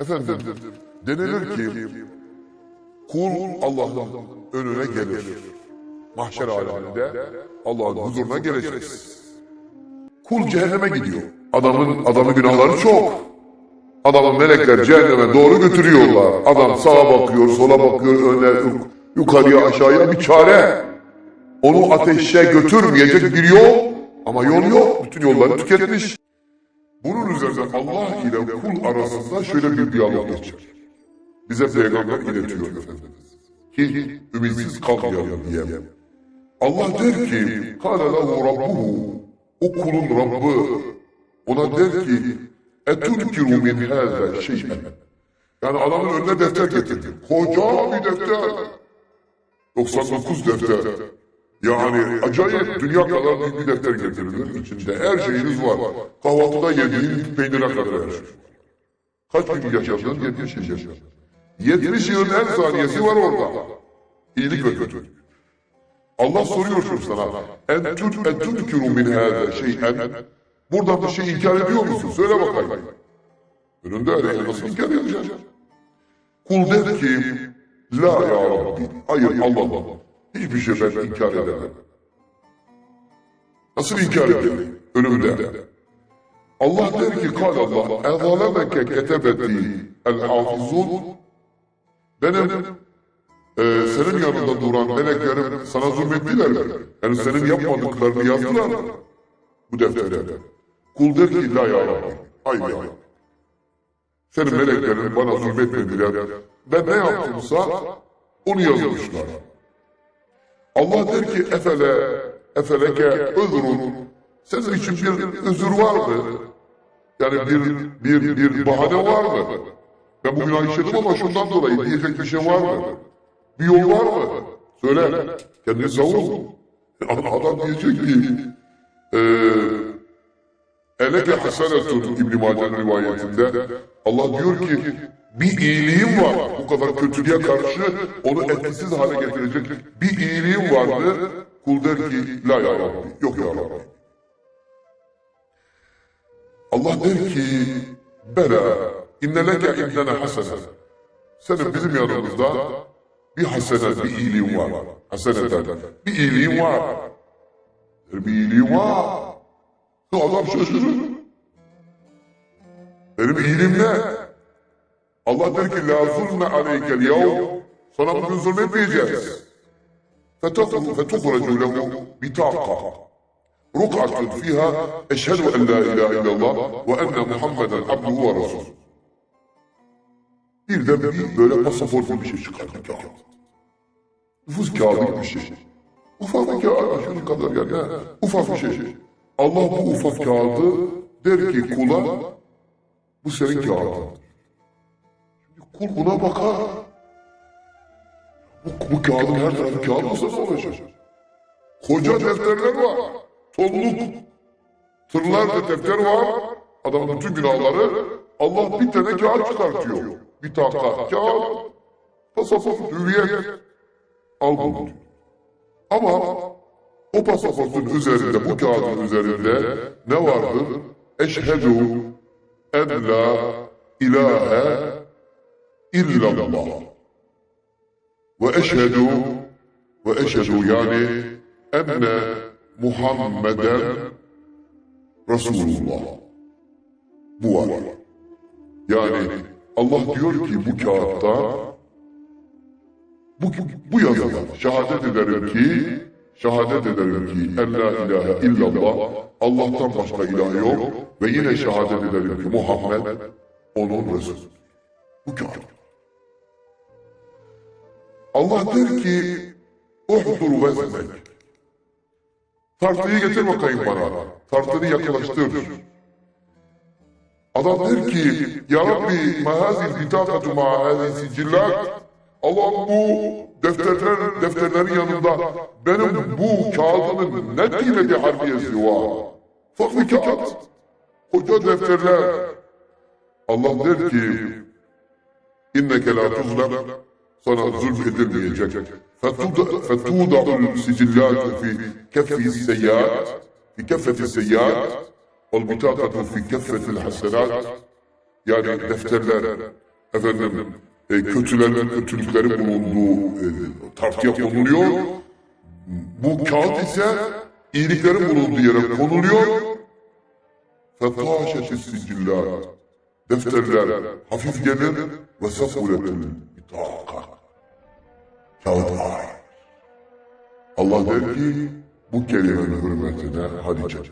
Efendim denilir ki kul Allah'ın önüne gelir. Mahşer aleminde Allah'ın huzuruna geleceğiz. Kul cehenneme gidiyor. Adamın adamı günahları çok. Adamın melekler cehenneme doğru götürüyorlar. Adam sağa bakıyor, sola bakıyor, öne, yuk- yukarıya, aşağıya bir çare. Onu ateşe götürmeyecek bir yol ama yol yok. Bütün yolları tüketmiş. Bunun üzerine Allah ile kul arasında şöyle bir diyalog geçer. Bize peygamber iletiyor Efendimiz. Ki ümitsiz kalmayalım diye. Allah der ki, قَالَ لَهُ رَبُّهُ O kulun Rabbı ona der ki, اَتُنْكِرُ مِنْ هَذَا شَيْئًا Yani adamın önüne defter getirdi. Koca bir defter. 99 defter. Yani acayip dünya kadar büyük bir defter getirilir. İçinde her şeyiniz var. Kahvaltıda yediğin peynire kadar her şey. Kaç gün yaşadın? 70 yıl yaşadın. 70 yılın her saniyesi var orada. İyilik ve kötülük. Allah soruyor şimdi sana. En tut en tutkiru min hâze şey'en. Buradan bir şey inkar ediyor musun? Söyle bakayım. Önünde öyle nasıl inkar edeceksin? Kul der ki La ya Rabbi. Hayır Allah. Hiçbir şey ben inkar edemem. Nasıl inkar edeyim? Önümde. Allah der ki kal Allah. Ezalemeke ketebeti el hafizun. Benim e, senin yanında duran meleklerim sana zulmettiler mi? Yani senin yapmadıklarını yazdılar mı? Bu deftere. Kul der ki la ya Rabbi. Hayır ya Rabbi. Senin meleklerin bana zulmetmediler. Ben ne yaptımsa onu yazmışlar. Allah der ki efele, efeleke özrun. Senin için bir özür var mı? Yani bir, bir, bir bahane var mı? Ben bu günah işledim ama şundan dolayı diyecek bir şey var mı? Bir yol var mı? Söyle. Kendini savun. Adam diyecek ki eee Eleke hasenetun İbn-i Mace'nin rivayetinde Allah diyor ki bir iyiliğim var. Bu kadar kötülüğe karşı onu etkisiz hale getirecek bir iyiliğim vardı. Kul der ki la ya Rabbi. Yok ya Rabbi. Allah der ki bela inne leke indene hasene. Senin bizim yanımızda bir hasene, bir iyiliğin var. Haseneten. Bir iyiliğin var. Bir iyiliğin var. Adam şaşırır. Benim iyiliğim ne? Allah der ki la zulme aleykel yav. Sana bugün zulmetmeyeceğiz. Lehu bitaka. Ruk'atun fiha eşhedü en la ilahe illallah ve enne Muhammeden abduhu ve resul. Birden bir böyle pasaportlu bir şey çıkardı kağıt. Nüfus kağıdı bir şey. Ufak bir kağıt, şunun kadar yani. ha, Ufak bir şey. Allah bu ufak kağıdı der ki kula bu senin kağıdın. Buna bakar. Bu, bu kağıdın her tarafı kağıt olsa ne olacak? Koca defterler var. Tonluk. Tırlarca defter var. Adamın bütün günahları Allah bir tane kağıt çıkartıyor. Bir tane kağıt. Pasaport, hürriyet. Al bunu. Ama o pasaportun üzerinde, bu kağıdın üzerinde ne vardır? Eşhedü en la ilahe illallah. Ve eşhedü ve eşhedü yani enne Muhammeden Resulullah. Bu var. Yani Allah diyor ki bu kağıtta bu, bu yazıda şehadet ederim ki şehadet ederim ki en la ilahe illallah Allah'tan başka ilah yok ve yine şehadet ederim ki Muhammed onun Resulü. Bu kağıt. Allah der ki uhdur vezmek. Tartıyı getir bakayım bana. Tartını yaklaştır. Adam der ki Ya Rabbi mahazil bitakatu mahazil sicillat Allah bu defterler, defterlerin yanında benim bu kağıdımın ne kıymeti harbiyesi var? Ufak bir kağıt. Koca defterler. Allah der ki inneke la tuzlem sana zulm edilmeyecek. Fetuda'ul sicillatu fi keffi seyyat fi keffeti seyyat wal bitakatu fi keffetil hasenat yani defterler efendim e, kötülerin kötülükleri bulunduğu e, tartıya konuluyor. Bu kağıt ise iyiliklerin bulunduğu yere konuluyor. Fetaşeti sicillat. Defterler hafif gelir ve sakuletul bitaka. Allah der ki bu kelimenin hürmetine hadi canım.